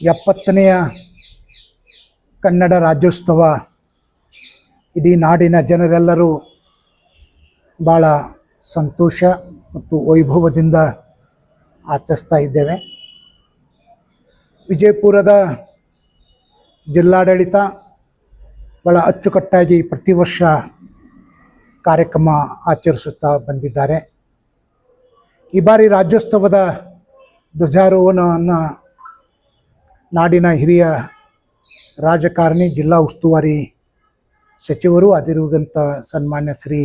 ಎಪ್ಪತ್ತನೆಯ ಕನ್ನಡ ರಾಜ್ಯೋತ್ಸವ ಇಡೀ ನಾಡಿನ ಜನರೆಲ್ಲರೂ ಭಾಳ ಸಂತೋಷ ಮತ್ತು ವೈಭವದಿಂದ ಆಚರಿಸ್ತಾ ಇದ್ದೇವೆ. ವಿಜಯಪುರದ ಜಿಲ್ಲಾಡಳಿತ ಭಾಳ ಅಚ್ಚುಕಟ್ಟಾಗಿ ಪ್ರತಿ ವರ್ಷ ಕಾರ್ಯಕ್ರಮ ಆಚರಿಸುತ್ತಾ ಬಂದಿದ್ದಾರೆ. ಈ ಬಾರಿ ರಾಜ್ಯೋತ್ಸವದ ಧ್ವಜಾರೋಹಣವನ್ನು ನಾಡಿನ ಹಿರಿಯ ರಾಜಕಾರಣಿ, ಜಿಲ್ಲಾ ಉಸ್ತುವಾರಿ ಸಚಿವರು ಅದಿರುವಂಥ ಸನ್ಮಾನ್ಯ ಶ್ರೀ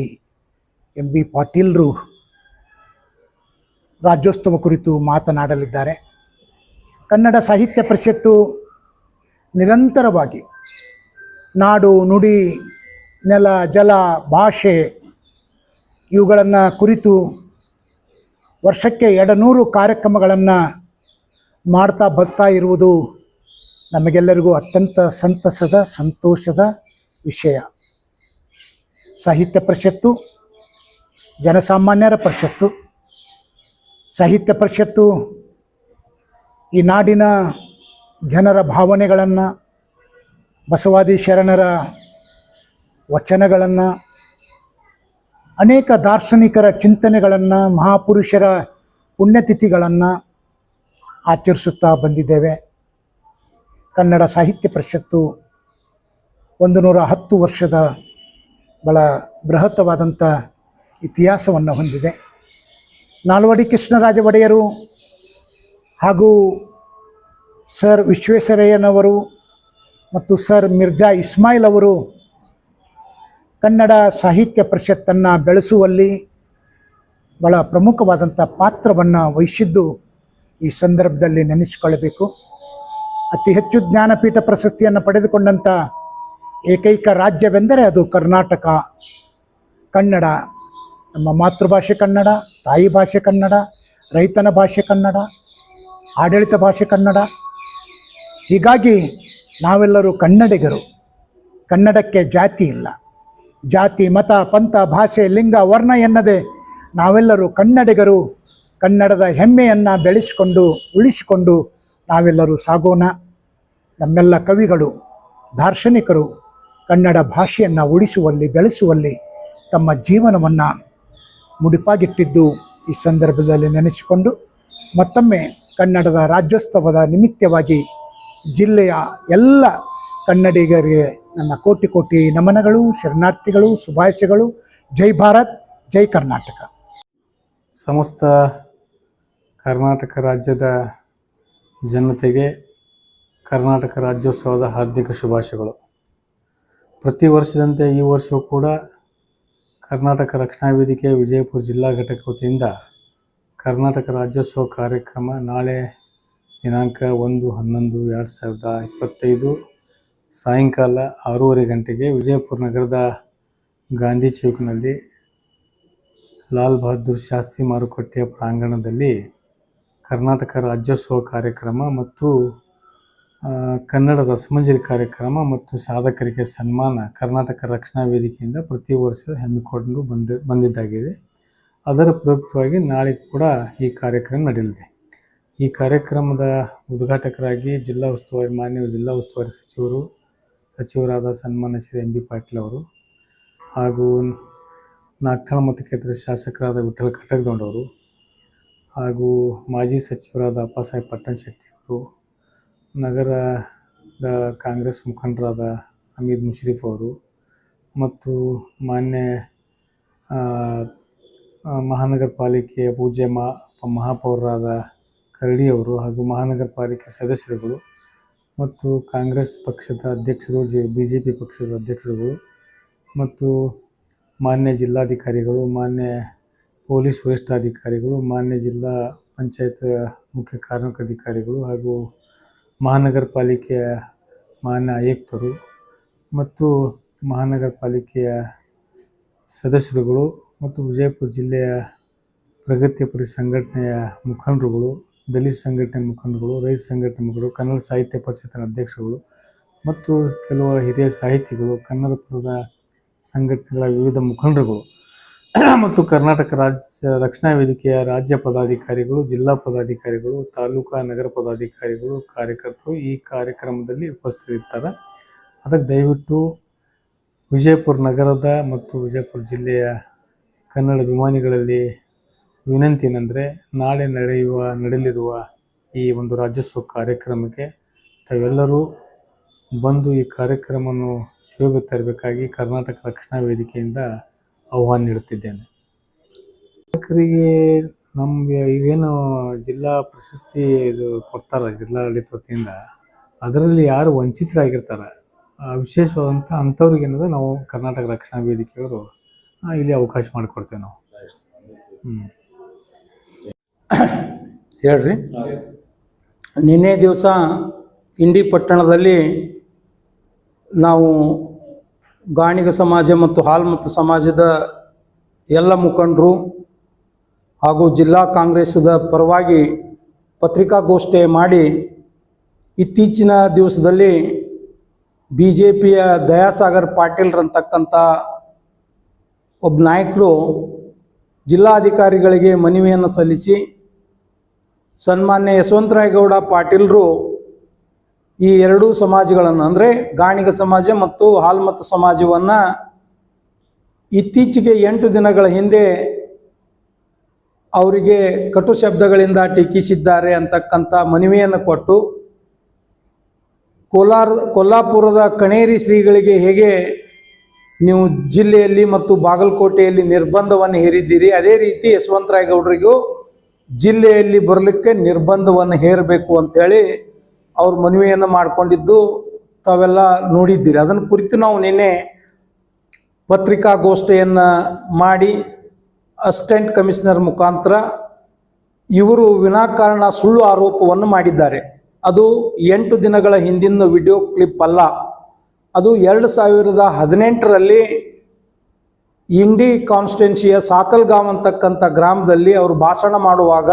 ಎಂ ಬಿ ಪಾಟೀಲ್ರು ರಾಜ್ಯೋತ್ಸವ ಕುರಿತು ಮಾತನಾಡಲಿದ್ದಾರೆ. ಕನ್ನಡ ಸಾಹಿತ್ಯ ಪರಿಷತ್ತು ನಿರಂತರವಾಗಿ ನಾಡು, ನುಡಿ, ನೆಲ, ಜಲ, ಭಾಷೆ ಇವುಗಳನ್ನು ಕುರಿತು ವರ್ಷಕ್ಕೆ ಎರಡುನೂರು ಕಾರ್ಯಕ್ರಮಗಳನ್ನು ಮಾಡ್ತಾ ಬರ್ತಾ ಇರುವುದು ನಮಗೆಲ್ಲರಿಗೂ ಅತ್ಯಂತ ಸಂತಸದ, ಸಂತೋಷದ ವಿಷಯ. ಸಾಹಿತ್ಯ ಪರಿಷತ್ತು, ಜನಸಾಮಾನ್ಯರ ಪರಿಷತ್ತು. ಸಾಹಿತ್ಯ ಪರಿಷತ್ತು ಈ ನಾಡಿನ ಜನರ ಭಾವನೆಗಳನ್ನು, ಬಸವಾದಿ ಶರಣರ ವಚನಗಳನ್ನು, ಅನೇಕ ದಾರ್ಶನಿಕರ ಚಿಂತನೆಗಳನ್ನು, ಮಹಾಪುರುಷರ ಪುಣ್ಯತಿಥಿಗಳನ್ನು ಆಚರಿಸುತ್ತಾ ಬಂದಿದ್ದೇವೆ. ಕನ್ನಡ ಸಾಹಿತ್ಯ ಪರಿಷತ್ತು ಒಂದು ನೂರ ಹತ್ತು ವರ್ಷದ ಬಹಳ ಬೃಹತ್ತವಾದಂಥ ಇತಿಹಾಸವನ್ನು ಹೊಂದಿದೆ. ನಾಲ್ವಡಿ ಕೃಷ್ಣರಾಜ ಒಡೆಯರು ಹಾಗೂ ಸರ್ ವಿಶ್ವೇಶ್ವರಯ್ಯನವರು ಮತ್ತು ಸರ್ ಮಿರ್ಜಾ ಇಸ್ಮಾಯಿಲ್ ಅವರು ಕನ್ನಡ ಸಾಹಿತ್ಯ ಪರಿಷತ್ತನ್ನು ಬೆಳೆಸುವಲ್ಲಿ ಬಹಳ ಪ್ರಮುಖವಾದಂಥ ಪಾತ್ರವನ್ನು ವಹಿಸಿದ್ದು ಈ ಸಂದರ್ಭದಲ್ಲಿ ನೆನೆಸಿಕೊಳ್ಳಬೇಕು. ಅತಿ ಹೆಚ್ಚು ಜ್ಞಾನಪೀಠ ಪ್ರಶಸ್ತಿಯನ್ನು ಪಡೆದುಕೊಂಡಂಥ ಏಕೈಕ ರಾಜ್ಯವೆಂದರೆ ಅದು ಕರ್ನಾಟಕ. ಕನ್ನಡ, ನಮ್ಮ ಮಾತೃಭಾಷೆ ಕನ್ನಡ, ತಾಯಿ ಭಾಷೆ ಕನ್ನಡ, ರೈತನ ಭಾಷೆ ಕನ್ನಡ, ಆಡಳಿತ ಭಾಷೆ ಕನ್ನಡ. ಹೀಗಾಗಿ ನಾವೆಲ್ಲರೂ ಕನ್ನಡಿಗರು. ಕನ್ನಡಕ್ಕೆ ಜಾತಿ ಇಲ್ಲ. ಜಾತಿ, ಮತ, ಪಂಥ, ಭಾಷೆ, ಲಿಂಗ, ವರ್ಣ ಎನ್ನದೆ ನಾವೆಲ್ಲರೂ ಕನ್ನಡಿಗರು. ಕನ್ನಡದ ಹೆಮ್ಮೆಯನ್ನು ಬೆಳೆಸಿಕೊಂಡು, ಉಳಿಸಿಕೊಂಡು ನಾವೆಲ್ಲರೂ ಸಾಗೋಣ. ನಮ್ಮೆಲ್ಲ ಕವಿಗಳು, ದಾರ್ಶನಿಕರು ಕನ್ನಡ ಭಾಷೆಯನ್ನು ಉಳಿಸುವಲ್ಲಿ, ಬೆಳೆಸುವಲ್ಲಿ ತಮ್ಮ ಜೀವನವನ್ನು ಮುಡಿಪಾಗಿಟ್ಟಿದ್ದು ಈ ಸಂದರ್ಭದಲ್ಲಿ ನೆನೆಸಿಕೊಂಡು ಮತ್ತೊಮ್ಮೆ ಕನ್ನಡದ ರಾಜ್ಯೋತ್ಸವದ ನಿಮಿತ್ತವಾಗಿ ಜಿಲ್ಲೆಯ ಎಲ್ಲ ಕನ್ನಡಿಗರಿಗೆ ನನ್ನ ಕೋಟಿ ಕೋಟಿ ನಮನಗಳು, ಶರಣಾರ್ಥಿಗಳು, ಶುಭಾಶಯಗಳು. ಜೈ ಭಾರತ್, ಜೈ ಕರ್ನಾಟಕ. ಸಮಸ್ತ ಕರ್ನಾಟಕ ರಾಜ್ಯದ ಜನತೆಗೆ ಕರ್ನಾಟಕ ರಾಜ್ಯೋತ್ಸವದ ಹಾರ್ದಿಕ ಶುಭಾಶಯಗಳು. ಪ್ರತಿ ವರ್ಷದಂತೆ ಈ ವರ್ಷವೂ ಕೂಡ ಕರ್ನಾಟಕ ರಕ್ಷಣಾ ವೇದಿಕೆ ವಿಜಯಪುರ ಜಿಲ್ಲಾ ಘಟಕ ವತಿಯಿಂದ ಕರ್ನಾಟಕ ರಾಜ್ಯೋತ್ಸವ ಕಾರ್ಯಕ್ರಮ ನಾಳೆ ದಿನಾಂಕ ಒಂದು, ಹನ್ನೊಂದು, ಎರಡು ಸಾವಿರದ ಇಪ್ಪತ್ತೈದು ಸಾಯಂಕಾಲ ಆರೂವರೆ ಗಂಟೆಗೆ ವಿಜಯಪುರ ನಗರದ ಗಾಂಧಿ ಚೌಕ್ನಲ್ಲಿ ಲಾಲ್ ಬಹದ್ದೂರ್ ಶಾಸ್ತ್ರಿ ಮಾರುಕಟ್ಟೆಯ ಪ್ರಾಂಗಣದಲ್ಲಿ ಕರ್ನಾಟಕ ರಾಜ್ಯೋತ್ಸವ ಕಾರ್ಯಕ್ರಮ ಮತ್ತು ಕನ್ನಡ ರಸಮಂಜರಿ ಕಾರ್ಯಕ್ರಮ ಮತ್ತು ಸಾಧಕರಿಗೆ ಸನ್ಮಾನ ಕರ್ನಾಟಕ ರಕ್ಷಣಾ ವೇದಿಕೆಯಿಂದ ಪ್ರತಿ ವರ್ಷ ಹಮ್ಮಿಕೊಂಡು ಬಂದ, ಬಂದಿದ್ದಾಗಿದೆ. ಅದರ ಪ್ರಯುಕ್ತವಾಗಿ ನಾಳೆ ಕೂಡ ಈ ಕಾರ್ಯಕ್ರಮ ನಡೆಯಲಿದೆ. ಈ ಕಾರ್ಯಕ್ರಮದ ಉದ್ಘಾಟಕರಾಗಿ ಜಿಲ್ಲಾ ಉಸ್ತುವಾರಿ, ಮಾನ್ಯ ಜಿಲ್ಲಾ ಉಸ್ತುವಾರಿ ಸಚಿವರು, ಸಚಿವರಾದ ಸನ್ಮಾನ್ಯ ಶ್ರೀ ಎಂ ಬಿ ಪಾಟೀಲ್ ಅವರು ಹಾಗೂ ನಾಗ್ಠಾಣ ಮತಕ್ಷೇತ್ರದ ಶಾಸಕರಾದ ವಿಠಲ್ ಕಟಕ್ದೊಂಡವರು ಹಾಗೂ ಮಾಜಿ ಸಚಿವರಾದ ಅಪ್ಪಸಾಹೇಬ್ ಪಟ್ಟಣ ಶೆಟ್ಟಿ ಅವರು, ನಗರದ ಕಾಂಗ್ರೆಸ್ ಮುಖಂಡರಾದ ಹಮೀದ್ ಮುಷರೀಫ್ ಅವರು ಮತ್ತು ಮಾನ್ಯ ಮಹಾನಗರ ಪಾಲಿಕೆಯ ಪೂಜ್ಯ ಮಾ, ಮಹಾಪೌರರಾದ ಕರಡಿ ಅವರು ಹಾಗೂ ಮಹಾನಗರ ಪಾಲಿಕೆ ಸದಸ್ಯರುಗಳು ಮತ್ತು ಕಾಂಗ್ರೆಸ್ ಪಕ್ಷದ ಅಧ್ಯಕ್ಷರು, ಜೆ ಬಿ ಜೆ ಪಿ ಪಕ್ಷದ ಅಧ್ಯಕ್ಷರುಗಳು ಮತ್ತು ಮಾನ್ಯ ಜಿಲ್ಲಾಧಿಕಾರಿಗಳು, ಮಾನ್ಯ ಪೊಲೀಸ್ ವರಿಷ್ಠಾಧಿಕಾರಿಗಳು, ಮಾನ್ಯ ಜಿಲ್ಲಾ ಪಂಚಾಯತ್ ಮುಖ್ಯ ಕಾರ್ಮಿಕಾಧಿಕಾರಿಗಳು ಹಾಗೂ ಮಹಾನಗರ ಪಾಲಿಕೆಯ ಮಾನ್ಯ ಆಯುಕ್ತರು ಮತ್ತು ಮಹಾನಗರ ಪಾಲಿಕೆಯ ಸದಸ್ಯರುಗಳು ಮತ್ತು ವಿಜಯಪುರ ಜಿಲ್ಲೆಯ ಪ್ರಗತಿಪರ ಸಂಘಟನೆಯ ಮುಖಂಡರುಗಳು, ದಲಿತ ಸಂಘಟನೆ ಮುಖಂಡರುಗಳು, ರೈತ ಸಂಘಟನೆ ಮುಖಂಡರು, ಕನ್ನಡ ಸಾಹಿತ್ಯ ಪರಿಷತ್ತಿನ ಅಧ್ಯಕ್ಷರುಗಳು ಮತ್ತು ಕೆಲವು ಹಿರಿಯ ಸಾಹಿತಿಗಳು ಕನ್ನಡ ಪರದ ಸಂಘಟನೆಗಳ ವಿವಿಧ ಮುಖಂಡರುಗಳು. ಮತ್ತು ಕರ್ನಾಟಕ ರಾಜ್ಯ ರಕ್ಷಣಾ ವೇದಿಕೆಯ ರಾಜ್ಯ ಪದಾಧಿಕಾರಿಗಳು, ಜಿಲ್ಲಾ ಪದಾಧಿಕಾರಿಗಳು, ತಾಲೂಕಾ ನಗರ ಪದಾಧಿಕಾರಿಗಳು, ಕಾರ್ಯಕರ್ತರು ಈ ಕಾರ್ಯಕ್ರಮದಲ್ಲಿ ಉಪಸ್ಥಿತರಿರ್ತಾರೆ. ಅದಕ್ಕೆ ದಯವಿಟ್ಟು ವಿಜಯಪುರ ನಗರದ ಮತ್ತು ವಿಜಯಪುರ ಜಿಲ್ಲೆಯ ಕನ್ನಡ ಅಭಿಮಾನಿಗಳಲ್ಲಿ ವಿನಂತಿ ಏನಂದರೆ, ನಾಳೆ ನಡೆಯುವ, ನಡೆಯಲಿರುವ ಈ ಒಂದು ರಾಜ್ಯೋತ್ಸವ ಕಾರ್ಯಕ್ರಮಕ್ಕೆ ತಾವೆಲ್ಲರೂ ಬಂದು ಈ ಕಾರ್ಯಕ್ರಮವನ್ನು ಶೋಭೆ ತರಬೇಕಾಗಿ ಕರ್ನಾಟಕ ರಕ್ಷಣಾ ವೇದಿಕೆಯಿಂದ ಆಹ್ವಾನ ನೀಡುತ್ತಿದ್ದೇನೆ. ಯುವಕರಿಗೆ ನಮಗೆ ಈಗೇನು ಜಿಲ್ಲಾ ಪ್ರಶಸ್ತಿ ಇದು ಕೊಡ್ತಾರೆ ಜಿಲ್ಲಾಡಳಿತ ವತಿಯಿಂದ? ಅದರಲ್ಲಿ ಯಾರು ವಂಚಿತರಾಗಿರ್ತಾರೆ? ವಿಶೇಷವಾದಂಥ ಅಂಥವ್ರಿಗೆ ಏನದ ನಾವು ಕರ್ನಾಟಕ ರಕ್ಷಣಾ ವೇದಿಕೆಯವರು ಇಲ್ಲಿ ಅವಕಾಶ ಮಾಡಿಕೊಡ್ತೇವೆ ನಾವು. ಹ್ಞೂ ಹೇಳ್ರಿ. ನಿನ್ನೆ ದಿವಸ ಇಂಡಿ ಪಟ್ಟಣದಲ್ಲಿ ನಾವು ಗಾಣಿಗ ಸಮಾಜ ಮತ್ತು ಹಾಲ್ಮತ್ ಸಮಾಜದ ಎಲ್ಲ ಮುಖಂಡರು ಹಾಗೂ ಜಿಲ್ಲಾ ಕಾಂಗ್ರೆಸ್ದ ಪರವಾಗಿ ಪತ್ರಿಕಾಗೋಷ್ಠಿ ಮಾಡಿ ಇತ್ತೀಚಿನ ದಿವಸದಲ್ಲಿ ಬಿ ಜೆ ಪಿಯ ದಯಾಸಾಗರ್ ಪಾಟೀಲ್ರಂತಕ್ಕಂಥ ಒಬ್ಬ ನಾಯಕರು ಜಿಲ್ಲಾಧಿಕಾರಿಗಳಿಗೆ ಮನವಿಯನ್ನು ಸಲ್ಲಿಸಿ ಸನ್ಮಾನ್ಯ ಯಶವಂತರಾಯಗೌಡ ಪಾಟೀಲ್ರು ಈ ಎರಡೂ ಸಮಾಜಗಳನ್ನು, ಅಂದರೆ ಗಾಣಿಗ ಸಮಾಜ ಮತ್ತು ಹಾಲ್ಮತ ಸಮಾಜವನ್ನು ಇತ್ತೀಚೆಗೆ ಎಂಟು ದಿನಗಳ ಹಿಂದೆ ಅವರಿಗೆ ಕಟು ಶಬ್ದಗಳಿಂದ ಟೀಕಿಸಿದ್ದಾರೆ ಅಂತಕ್ಕಂಥ ಮನವಿಯನ್ನು ಕೊಟ್ಟು ಕೋಲಾರ, ಕೊಲ್ಲಾಪುರದ ಕಣೇರಿ ಶ್ರೀಗಳಿಗೆ ಹೇಗೆ ನೀವು ಜಿಲ್ಲೆಯಲ್ಲಿ ಮತ್ತು ಬಾಗಲಕೋಟೆಯಲ್ಲಿ ನಿರ್ಬಂಧವನ್ನು ಹೇರಿದ್ದೀರಿ, ಅದೇ ರೀತಿ ಯಶವಂತರಾಯಗೌಡರಿಗೂ ಜಿಲ್ಲೆಯಲ್ಲಿ ಬರಲಿಕ್ಕೆ ನಿರ್ಬಂಧವನ್ನು ಹೇರಬೇಕು ಅಂತೇಳಿ ಅವ್ರ ಮನವಿಯನ್ನು ಮಾಡಿಕೊಂಡಿದ್ದು ತಾವೆಲ್ಲ ನೋಡಿದ್ದೀರಿ. ಅದನ್ನು ಕುರಿತು ನಾವು ನಿನ್ನೆ ಪತ್ರಿಕಾಗೋಷ್ಠಿಯನ್ನು ಮಾಡಿ ಅಸಿಸ್ಟೆಂಟ್ ಕಮಿಷನರ್ ಮುಖಾಂತರ ಇವರು ವಿನಾಕಾರಣ ಸುಳ್ಳು ಆರೋಪವನ್ನು ಮಾಡಿದ್ದಾರೆ. ಅದು ಎಂಟು ದಿನಗಳ ಹಿಂದಿನ ವಿಡಿಯೋ ಕ್ಲಿಪ್ ಅಲ್ಲ. ಅದು ಎರಡು ಸಾವಿರದ ಹದಿನೆಂಟರಲ್ಲಿ ಇಂಡಿ ಕಾನ್ಸ್ಟೆನ್ಸಿಯ ಸಾತಲ್ಗಾಂವ್ ಅಂತಕ್ಕಂಥ ಗ್ರಾಮದಲ್ಲಿ ಅವರು ಭಾಷಣ ಮಾಡುವಾಗ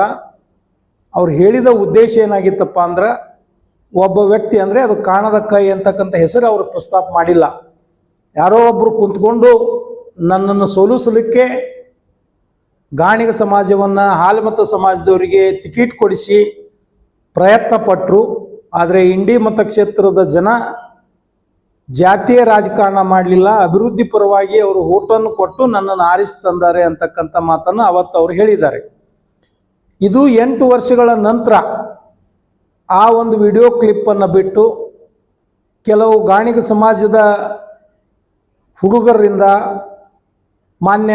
ಅವ್ರು ಹೇಳಿದ ಉದ್ದೇಶ ಏನಾಗಿತ್ತಪ್ಪ ಅಂದ್ರೆ ಒಬ್ಬ ವ್ಯಕ್ತಿ ಅಂದರೆ ಅದು ಕಾಣದ ಕೈ ಅಂತಕ್ಕಂಥ ಹೆಸರು ಅವರು ಪ್ರಸ್ತಾಪ ಮಾಡಿಲ್ಲ. ಯಾರೋ ಒಬ್ಬರು ಕುಂತ್ಕೊಂಡು ನನ್ನನ್ನು ಸೋಲಿಸಲಿಕ್ಕೆ ಗಾಣಿಗ ಸಮಾಜವನ್ನು, ಹಾಲುಮತ ಸಮಾಜದವರಿಗೆ ಟಿಕೆಟ್ ಕೊಡಿಸಿ ಪ್ರಯತ್ನ ಪಟ್ಟರು ಆದರೆ ಇಂಡಿ ಮತಕ್ಷೇತ್ರದ ಜನ ಜಾತಿಯ ರಾಜಕಾರಣ ಮಾಡಲಿಲ್ಲ. ಅಭಿವೃದ್ಧಿ ಪರವಾಗಿ ಅವರು ಓಟನ್ನು ಕೊಟ್ಟು ನನ್ನನ್ನು ಆರಿಸಿ ತಂದಾರೆ ಅಂತಕ್ಕಂಥ ಮಾತನ್ನು ಅವತ್ತು ಅವರು ಹೇಳಿದ್ದಾರೆ. ಇದು ಎಂಟು ವರ್ಷಗಳ ನಂತರ ಆ ಒಂದು ವಿಡಿಯೋ ಕ್ಲಿಪ್ಪನ್ನು ಬಿಟ್ಟು ಕೆಲವು ಗಾಣಿಗ ಸಮಾಜದ ಹುಡುಗರಿಂದ ಮಾನ್ಯ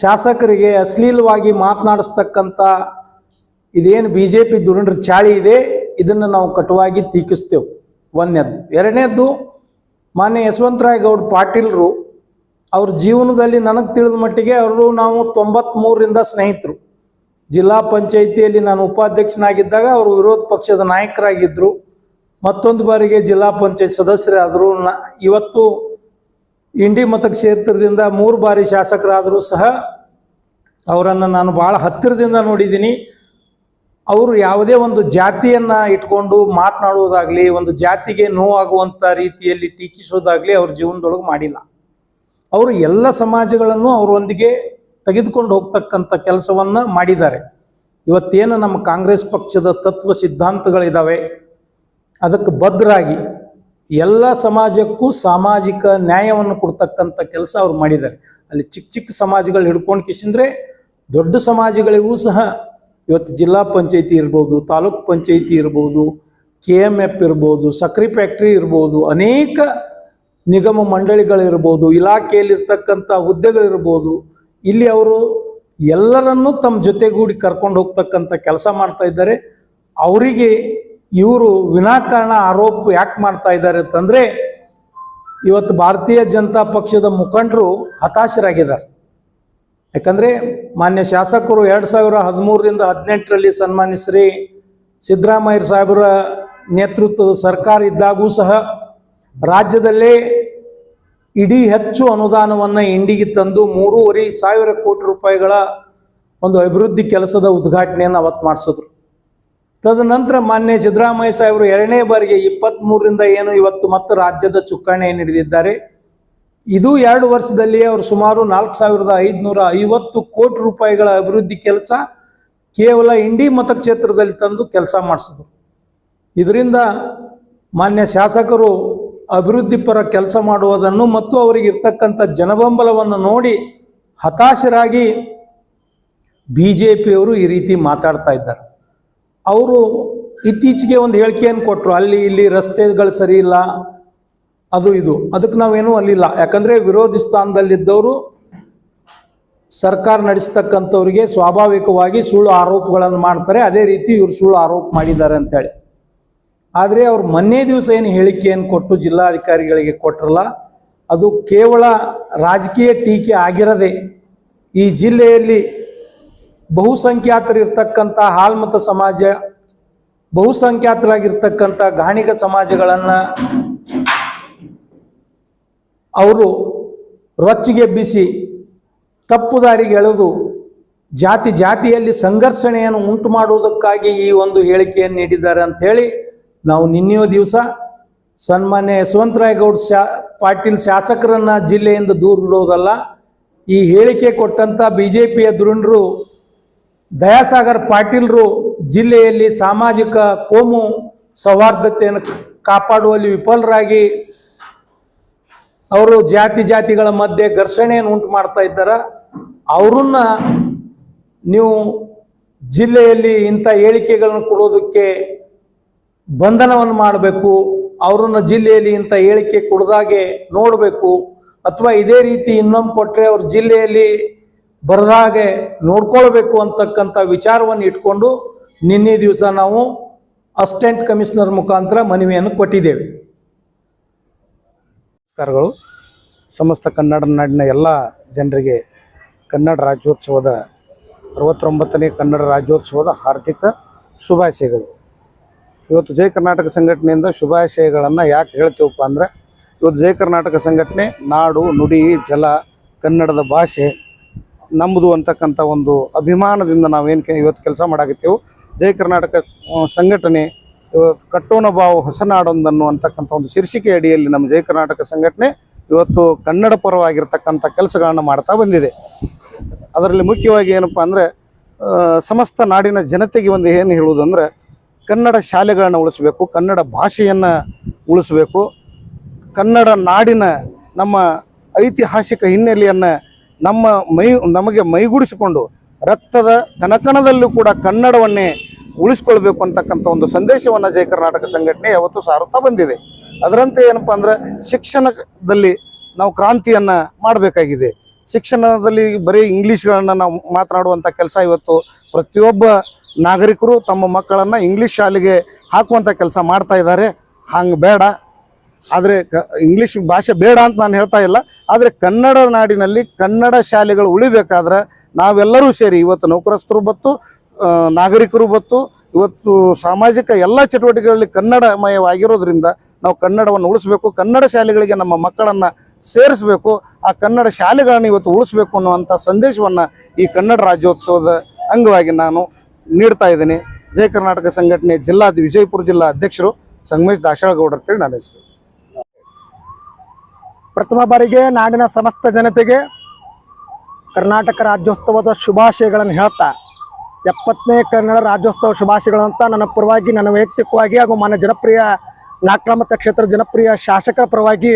ಶಾಸಕರಿಗೆ ಅಶ್ಲೀಲವಾಗಿ ಮಾತನಾಡಿಸ್ತಕ್ಕಂಥ ಇದೇನು ಬಿ ಜೆ ಪಿ ದುರಂಡ್ರ ಚಾಳಿ ಇದೆ, ಇದನ್ನು ನಾವು ಕಟುವಾಗಿ ಟೀಕಿಸ್ತೇವೆ. ಒಂದನೇದ್ದು ಎರಡನೇದ್ದು ಮಾನ್ಯ ಯಶವಂತರಾಯ್ ಗೌಡ್ ಪಾಟೀಲ್ರು ಅವ್ರ ಜೀವನದಲ್ಲಿ ನನಗೆ ತಿಳಿದ ಮಟ್ಟಿಗೆ ಅವರು ನಾವು ತೊಂಬತ್ಮೂರರಿಂದ ಸ್ನೇಹಿತರು. ಜಿಲ್ಲಾ ಪಂಚಾಯಿತಿಯಲ್ಲಿ ನಾನು ಉಪಾಧ್ಯಕ್ಷನಾಗಿದ್ದಾಗ ಅವರು ವಿರೋಧ ಪಕ್ಷದ ನಾಯಕರಾಗಿದ್ದರು ಮತ್ತೊಂದು ಬಾರಿಗೆ ಜಿಲ್ಲಾ ಪಂಚಾಯತ್ ಸದಸ್ಯರಾದರು. ನ, ಇವತ್ತು ಇಂಡಿ ಮತಕ್ಷೇತ್ರದಿಂದ ಮೂರು ಬಾರಿ ಶಾಸಕರಾದರೂ ಸಹ ಅವರನ್ನು ನಾನು ಭಾಳ ಹತ್ತಿರದಿಂದ ನೋಡಿದ್ದೀನಿ. ಅವರು ಯಾವುದೇ ಒಂದು ಜಾತಿಯನ್ನು ಇಟ್ಕೊಂಡು ಮಾತನಾಡುವುದಾಗಲಿ, ಒಂದು ಜಾತಿಗೆ ನೋವಾಗುವಂಥ ರೀತಿಯಲ್ಲಿ ಟೀಕಿಸೋದಾಗಲಿ ಅವ್ರ ಜೀವನದೊಳಗೆ ಮಾಡಿಲ್ಲ. ಅವರು ಎಲ್ಲ ಸಮಾಜಗಳನ್ನು ಅವರೊಂದಿಗೆ ತೆಗೆದುಕೊಂಡು ಹೋಗ್ತಕ್ಕಂಥ ಕೆಲಸವನ್ನು ಮಾಡಿದ್ದಾರೆ. ಇವತ್ತೇನು ನಮ್ಮ ಕಾಂಗ್ರೆಸ್ ಪಕ್ಷದ ತತ್ವ ಸಿದ್ಧಾಂತಗಳಿದ್ದಾವೆ ಅದಕ್ಕೆ ಭದ್ರಾಗಿ ಎಲ್ಲ ಸಮಾಜಕ್ಕೂ ಸಾಮಾಜಿಕ ನ್ಯಾಯವನ್ನು ಕೊಡ್ತಕ್ಕಂಥ ಕೆಲಸ ಅವ್ರು ಮಾಡಿದ್ದಾರೆ. ಅಲ್ಲಿ ಚಿಕ್ಕ ಚಿಕ್ಕ ಸಮಾಜಗಳು ಹಿಡ್ಕೊಂಡು ಕಿಶಂದ್ರೆ ದೊಡ್ಡ ಸಮಾಜಗಳಿಗೂ ಸಹ ಇವತ್ತು ಜಿಲ್ಲಾ ಪಂಚಾಯಿತಿ ಇರ್ಬೋದು, ತಾಲೂಕು ಪಂಚಾಯಿತಿ ಇರ್ಬೋದು, ಕೆ ಎಂ ಎಫ್ ಇರ್ಬೋದು, ಸಕ್ರೆ ಫ್ಯಾಕ್ಟ್ರಿ ಇರ್ಬೋದು, ಅನೇಕ ನಿಗಮ ಮಂಡಳಿಗಳಿರ್ಬೋದು, ಇಲಾಖೆಯಲ್ಲಿರ್ತಕ್ಕಂಥ ಹುದ್ದೆಗಳಿರ್ಬೋದು ಇಲ್ಲಿ ಅವರು ಎಲ್ಲರನ್ನೂ ತಮ್ಮ ಜೊತೆಗೂಡಿ ಕರ್ಕೊಂಡು ಹೋಗ್ತಕ್ಕಂಥ ಕೆಲಸ ಮಾಡ್ತಾ ಇದ್ದಾರೆ. ಅವರಿಗೆ ಇವರು ವಿನಾಕಾರಣ ಆರೋಪ ಯಾಕೆ ಮಾಡ್ತಾ ಇದ್ದಾರೆ ಅಂತಂದರೆ, ಇವತ್ತು ಭಾರತೀಯ ಜನತಾ ಪಕ್ಷದ ಮುಖಂಡರು ಹತಾಶರಾಗಿದ್ದಾರೆ. ಯಾಕಂದರೆ, ಮಾನ್ಯ ಶಾಸಕರು ಎರಡು ಸಾವಿರ ಹದಿಮೂರರಿಂದ ಹದಿನೆಂಟರಲ್ಲಿ ಸನ್ಮಾನ್ಯ ಸಿದ್ದರಾಮಯ್ಯ ಸಾಹೇಬರ ನೇತೃತ್ವದ ಸರ್ಕಾರ ಇದ್ದಾಗೂ ಸಹ ರಾಜ್ಯದಲ್ಲೇ ಇಡೀ ಹೆಚ್ಚು ಅನುದಾನವನ್ನು ಇಂಡಿಗೆ ತಂದು ಮೂರುವರೆ ಸಾವಿರ ಕೋಟಿ ರೂಪಾಯಿಗಳ ಒಂದು ಅಭಿವೃದ್ಧಿ ಕೆಲಸದ ಉದ್ಘಾಟನೆಯನ್ನು ಅವತ್ತು ಮಾಡಿಸಿದ್ರು. ತದನಂತರ ಮಾನ್ಯ ಸಿದ್ದರಾಮಯ್ಯ ಸಾಹೇಬರು ಎರಡನೇ ಬಾರಿಗೆ ಇಪ್ಪತ್ತ್ಮೂರರಿಂದ ಏನು ಇವತ್ತು ಮತ್ತೆ ರಾಜ್ಯದ ಚುಕ್ಕಾಣೆ ಹಿಡಿದಿದ್ದಾರೆ. ಇದು ಎರಡು ವರ್ಷದಲ್ಲಿ ಅವರು ಸುಮಾರು ನಾಲ್ಕು ಸಾವಿರದ ಐದುನೂರ ಐವತ್ತು ಕೋಟಿ ರೂಪಾಯಿಗಳ ಅಭಿವೃದ್ಧಿ ಕೆಲಸ ಕೇವಲ ಇಂಡಿ ಮತಕ್ಷೇತ್ರದಲ್ಲಿ ತಂದು ಕೆಲಸ ಮಾಡಿಸಿದ್ರು. ಇದರಿಂದ ಮಾನ್ಯ ಶಾಸಕರು ಅಭಿವೃದ್ಧಿ ಪರ ಕೆಲಸ ಮಾಡುವುದನ್ನು ಮತ್ತು ಅವರಿಗೆ ಇರ್ತಕ್ಕಂಥ ಜನಬೆಂಬಲವನ್ನು ನೋಡಿ ಹತಾಶರಾಗಿ ಬಿ ಜೆ ಪಿಯವರು ಈ ರೀತಿ ಮಾತಾಡ್ತಾ ಇದ್ದಾರೆ. ಅವರು ಇತ್ತೀಚೆಗೆ ಒಂದು ಹೇಳಿಕೆಯನ್ನು ಕೊಟ್ಟರು, ಅಲ್ಲಿ ಇಲ್ಲಿ ರಸ್ತೆಗಳು ಸರಿ ಇಲ್ಲ, ಅದು ಇದು. ಅದಕ್ಕೆ ನಾವೇನು ಅಲ್ಲಿಲ್ಲ. ಯಾಕಂದರೆ ವಿರೋಧಿ ಸ್ಥಾನದಲ್ಲಿದ್ದವರು ಸರ್ಕಾರ ನಡೆಸ್ತಕ್ಕಂಥವ್ರಿಗೆ ಸ್ವಾಭಾವಿಕವಾಗಿ ಸುಳ್ಳು ಆರೋಪಗಳನ್ನು ಮಾಡ್ತಾರೆ. ಅದೇ ರೀತಿ ಇವರು ಸುಳ್ಳು ಆರೋಪ ಮಾಡಿದ್ದಾರೆ ಅಂತೇಳಿ. ಆದರೆ ಅವ್ರು ಮೊನ್ನೆ ದಿವಸ ಏನು ಹೇಳಿಕೆಯನ್ನು ಕೊಟ್ಟು ಜಿಲ್ಲಾಧಿಕಾರಿಗಳಿಗೆ ಕೊಟ್ಟರಲ್ಲ ಅದು ಕೇವಲ ರಾಜಕೀಯ ಟೀಕೆ ಆಗಿರದೆ ಈ ಜಿಲ್ಲೆಯಲ್ಲಿ ಬಹುಸಂಖ್ಯಾತರಿರ್ತಕ್ಕಂಥ ಹಾಲ್ಮತ ಸಮಾಜ, ಬಹುಸಂಖ್ಯಾತರಾಗಿರ್ತಕ್ಕಂಥ ಗಾಣಿಗ ಸಮಾಜಗಳನ್ನು ಅವರು ರೊಚ್ಚಿಗೆಬ್ಬಿಸಿ ತಪ್ಪು ದಾರಿಗೆ ಎಳೆದು ಜಾತಿ ಜಾತಿಯಲ್ಲಿ ಸಂಘರ್ಷಣೆಯನ್ನು ಉಂಟು ಮಾಡುವುದಕ್ಕಾಗಿ ಈ ಒಂದು ಹೇಳಿಕೆಯನ್ನು ನೀಡಿದ್ದಾರೆ ಅಂಥೇಳಿ ನಾವು ನಿನ್ನೆಯೋ ದಿವಸ ಸನ್ಮಾನ್ಯ ಯಶವಂತರಾಯಗೌಡ ಶಾ, ಪಾಟೀಲ್ ಶಾಸಕರನ್ನ ಜಿಲ್ಲೆಯಿಂದ ದೂರ ಇಡೋದಲ್ಲ ಈ ಹೇಳಿಕೆ ಕೊಟ್ಟಂಥ ಬಿ ಜೆ ಪಿಯ ಧುರುಣರು ದಯಾಸಾಗರ್ ಪಾಟೀಲ್ರು ಜಿಲ್ಲೆಯಲ್ಲಿ ಸಾಮಾಜಿಕ ಕೋಮು ಸೌಹಾರ್ದತೆಯನ್ನು ಕಾಪಾಡುವಲ್ಲಿ ವಿಫಲರಾಗಿ ಅವರು ಜಾತಿ ಜಾತಿಗಳ ಮಧ್ಯೆ ಘರ್ಷಣೆಯನ್ನು ಉಂಟು ಮಾಡ್ತಾ ಇದ್ದಾರೆ. ಅವ್ರನ್ನ ನೀವು ಜಿಲ್ಲೆಯಲ್ಲಿ ಇಂಥ ಹೇಳಿಕೆಗಳನ್ನು ಕೊಡೋದಕ್ಕೆ ಬಂಧನವನ್ನು ಮಾಡಬೇಕು, ಅವರನ್ನು ಜಿಲ್ಲೆಯಲ್ಲಿ ಇಂಥ ಹೇಳಿಕೆ ಕೊಡದಾಗೆ ನೋಡಬೇಕು, ಅಥವಾ ಇದೇ ರೀತಿ ಇನ್ನೊಂದು ಕೊಟ್ಟರೆ ಅವ್ರ ಜಿಲ್ಲೆಯಲ್ಲಿ ಬರದಾಗೆ ನೋಡ್ಕೊಳ್ಬೇಕು ಅಂತಕ್ಕಂಥ ವಿಚಾರವನ್ನು ಇಟ್ಕೊಂಡು ನಿನ್ನೆ ದಿವಸ ನಾವು ಅಸಿಸ್ಟೆಂಟ್ ಕಮಿಷನರ್ ಮುಖಾಂತರ ಮನವಿಯನ್ನು ಕೊಟ್ಟಿದ್ದೇವೆ. ನಮಸ್ಕಾರಗಳು. ಸಮಸ್ತ ಕನ್ನಡ ನಾಡಿನ ಎಲ್ಲ ಜನರಿಗೆ ಕನ್ನಡ ರಾಜ್ಯೋತ್ಸವದ ಅರವತ್ತೊಂಬತ್ತನೇ ಕನ್ನಡ ರಾಜ್ಯೋತ್ಸವದ ಹಾರ್ದಿಕ ಶುಭಾಶಯಗಳು. ಇವತ್ತು ಜೈ ಕರ್ನಾಟಕ ಸಂಘಟನೆಯಿಂದ ಶುಭಾಶಯಗಳನ್ನು ಯಾಕೆ ಹೇಳ್ತೀವಪ್ಪ ಅಂದರೆ, ಇವತ್ತು ಜೈ ಕರ್ನಾಟಕ ಸಂಘಟನೆ ನಾಡು, ನುಡಿ, ಜಲ, ಕನ್ನಡದ ಭಾಷೆ ನಮ್ಮದು ಅಂತಕ್ಕಂಥ ಒಂದು ಅಭಿಮಾನದಿಂದ ನಾವೇನು ಏನು ಇವತ್ತು ಕೆಲಸ ಮಾಡಾಕತ್ತೇವೆ. ಜೈ ಕರ್ನಾಟಕ ಸಂಘಟನೆ ಇವತ್ತು ಕಟ್ಟೋಣ ಬಾವು ಹೊಸನಾಡೊಂದನ್ನು ಅಂತಕ್ಕಂಥ ಒಂದು ಶೀರ್ಷಿಕೆ ಅಡಿಯಲ್ಲಿ ನಮ್ಮ ಜೈ ಕರ್ನಾಟಕ ಸಂಘಟನೆ ಇವತ್ತು ಕನ್ನಡ ಪರವಾಗಿರ್ತಕ್ಕಂಥ ಕೆಲಸಗಳನ್ನು ಮಾಡ್ತಾ ಬಂದಿದೆ. ಅದರಲ್ಲಿ ಮುಖ್ಯವಾಗಿ ಏನಪ್ಪ ಅಂದರೆ ಸಮಸ್ತ ನಾಡಿನ ಜನತೆಗೆ ಒಂದು ಏನು ಹೇಳುವುದಂದ್ರೆ ಕನ್ನಡ ಶಾಲೆಗಳನ್ನು ಉಳಿಸಬೇಕು, ಕನ್ನಡ ಭಾಷೆಯನ್ನು ಉಳಿಸಬೇಕು, ಕನ್ನಡ ನಾಡಿನ ನಮ್ಮ ಐತಿಹಾಸಿಕ ಹಿನ್ನೆಲೆಯನ್ನು ನಮ್ಮ ಮೈ, ನಮಗೆ ಮೈಗೂಡಿಸಿಕೊಂಡು ರಕ್ತದ ಕನಕನದಲ್ಲೂ ಕೂಡ ಕನ್ನಡವನ್ನೇ ಉಳಿಸ್ಕೊಳ್ಬೇಕು ಅಂತಕ್ಕಂಥ ಒಂದು ಸಂದೇಶವನ್ನು ಜಯ ಕರ್ನಾಟಕ ಸಂಘಟನೆ ಯಾವತ್ತೂ ಸಾರುತ್ತಾ ಬಂದಿದೆ. ಅದರಂತೆ ಏನಪ್ಪ ಅಂದ್ರೆ ಶಿಕ್ಷಣದಲ್ಲಿ ನಾವು ಕ್ರಾಂತಿಯನ್ನು ಮಾಡಬೇಕಾಗಿದೆ. ಶಿಕ್ಷಣದಲ್ಲಿ ಬರೀ ಇಂಗ್ಲೀಷ್ಗಳನ್ನು ನಾವು ಮಾತನಾಡುವಂಥ ಕೆಲಸ ಇವತ್ತು ಪ್ರತಿಯೊಬ್ಬ ನಾಗರಿಕರು ತಮ್ಮ ಮಕ್ಕಳನ್ನು ಇಂಗ್ಲೀಷ್ ಶಾಲೆಗೆ ಹಾಕುವಂಥ ಕೆಲಸ ಮಾಡ್ತಾ ಇದ್ದಾರೆ. ಹಂಗೆ ಬೇಡ. ಆದರೆ ಇಂಗ್ಲೀಷ್ ಭಾಷೆ ಬೇಡ ಅಂತ ನಾನು ಹೇಳ್ತಾ ಇಲ್ಲ. ಆದರೆ ಕನ್ನಡ ನಾಡಿನಲ್ಲಿ ಕನ್ನಡ ಶಾಲೆಗಳು ಉಳಿಬೇಕಾದ್ರೆ ನಾವೆಲ್ಲರೂ ಸೇರಿ ಇವತ್ತು ನೌಕರಸ್ಥರು ಬತ್ತು ನಾಗರಿಕರು ಬತ್ತು, ಇವತ್ತು ಸಾಮಾಜಿಕ ಎಲ್ಲ ಚಟುವಟಿಕೆಗಳಲ್ಲಿ ಕನ್ನಡಮಯವಾಗಿರೋದ್ರಿಂದ ನಾವು ಕನ್ನಡವನ್ನು ಉಳಿಸ್ಬೇಕು. ಕನ್ನಡ ಶಾಲೆಗಳಿಗೆ ನಮ್ಮ ಮಕ್ಕಳನ್ನು ಸೇರಿಸಬೇಕು. ಆ ಕನ್ನಡ ಶಾಲೆಗಳನ್ನು ಇವತ್ತು ಉಳಿಸ್ಬೇಕು ಅನ್ನುವಂಥ ಸಂದೇಶವನ್ನು ಈ ಕನ್ನಡ ರಾಜ್ಯೋತ್ಸವದ ಅಂಗವಾಗಿ ನಾನು ನೀಡ್ತಾ ಇದ್ದೀನಿ. ಜಯ ಕರ್ನಾಟಕ ಸಂಘಟನೆ ಜಿಲ್ಲಾ ವಿಜಯಪುರ ಜಿಲ್ಲಾ ಅಧ್ಯಕ್ಷರು ಸಂಗಮೇಶ್ ದಾಶಾಳಗೌಡ ಅಂತೇಳಿ ನನ್ನ ಹೆಸರು. ಪ್ರಥಮ ಬಾರಿಗೆ ನಾಡಿನ ಸಮಸ್ತ ಜನತೆಗೆ ಕರ್ನಾಟಕ ರಾಜ್ಯೋತ್ಸವದ ಶುಭಾಶಯಗಳನ್ನು ಹೇಳ್ತಾ, ಎಪ್ಪತ್ತನೇ ಕನ್ನಡ ರಾಜ್ಯೋತ್ಸವ ಶುಭಾಶಯಗಳಂತ ನನ್ನ ಪರವಾಗಿ, ನನ್ನ ವೈಯಕ್ತಿಕವಾಗಿ ಹಾಗೂ ಮಾನ್ಯ ಜನಪ್ರಿಯ ನಾಕ್ರಾಮತ ಕ್ಷೇತ್ರ ಜನಪ್ರಿಯ ಶಾಸಕರ ಪರವಾಗಿ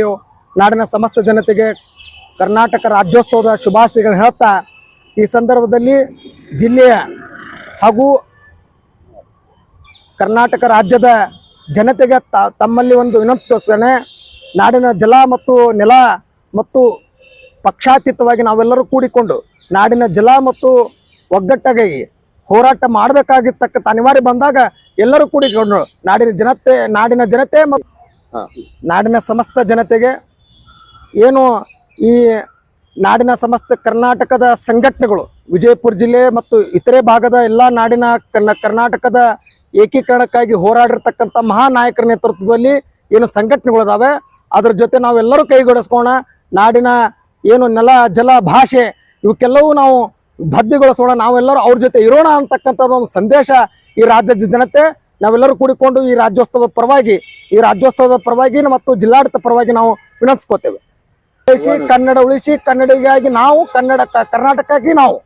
ನಾಡಿನ ಸಮಸ್ತ ಜನತೆಗೆ ಕರ್ನಾಟಕ ರಾಜ್ಯೋತ್ಸವದ ಶುಭಾಶಯಗಳನ್ನು ಹೇಳ್ತಾ, ಈ ಸಂದರ್ಭದಲ್ಲಿ ಜಿಲ್ಲೆಯ ಹಾಗೂ ಕರ್ನಾಟಕ ರಾಜ್ಯದ ಜನತೆಗೆ ತಮ್ಮಲ್ಲಿ ಒಂದು ವಿನಂತಿಗೋಸ್ಕರನೇ ನಾಡಿನ ಜಲ ಮತ್ತು ನೆಲ ಮತ್ತು ಪಕ್ಷಾತೀತವಾಗಿ ನಾವೆಲ್ಲರೂ ಕೂಡಿಕೊಂಡು ನಾಡಿನ ಜಲ ಮತ್ತು ಒಗ್ಗಟ್ಟಾಗಿ ಹೋರಾಟ ಮಾಡಬೇಕಾಗಿರ್ತಕ್ಕಂಥ ಅನಿವಾರ್ಯ ಬಂದಾಗ ಎಲ್ಲರೂ ಕೂಡಿಕೊಂಡು ನಾಡಿನ ಜನತೆ ನಾಡಿನ ಜನತೆ ಮತ್ತು ನಾಡಿನ ಸಮಸ್ತ ಜನತೆಗೆ ಏನು ಈ ನಾಡಿನ ಸಮಸ್ತ ಕರ್ನಾಟಕದ ಸಂಘಟನೆಗಳು, ವಿಜಯಪುರ ಜಿಲ್ಲೆ ಮತ್ತು ಇತರೆ ಭಾಗದ ಎಲ್ಲ ನಾಡಿನ ಕರ್ನಾಟಕದ ಏಕೀಕರಣಕ್ಕಾಗಿ ಹೋರಾಡಿರ್ತಕ್ಕಂಥ ಮಹಾನಾಯಕರ ನೇತೃತ್ವದಲ್ಲಿ ಏನು ಸಂಘಟನೆಗಳಿದಾವೆ, ಅದ್ರ ಜೊತೆ ನಾವೆಲ್ಲರೂ ಕೈಗೊಡಿಸ್ಕೋಣ. ನಾಡಿನ ಏನು ನೆಲ, ಜಲ, ಭಾಷೆ, ಇವಕ್ಕೆಲ್ಲವೂ ನಾವು ಬದ್ಧಗೊಳಿಸೋಣ ನಾವೆಲ್ಲರೂ ಅವ್ರ ಜೊತೆ ಇರೋಣ ಅಂತಕ್ಕಂಥದ್ದು ಒಂದು ಸಂದೇಶ ಈ ರಾಜ್ಯದ ಜನತೆ, ನಾವೆಲ್ಲರೂ ಕೂಡಿಕೊಂಡು ಈ ರಾಜ್ಯೋತ್ಸವದ ಪರವಾಗಿ, ಈ ರಾಜ್ಯೋತ್ಸವದ ಪರವಾಗಿ ಮತ್ತು ಜಿಲ್ಲಾಡಳಿತ ಪರವಾಗಿ ನಾವು ವಿನಂತಿಸ್ಕೋತೇವೆ. ಉಳಿಸಿ ಕನ್ನಡ ಉಳಿಸಿ ಕನ್ನಡಿಗಾಗಿ ನಾವು ಕನ್ನಡ ಕರ್ನಾಟಕಕ್ಕಾಗಿ ನಾವು.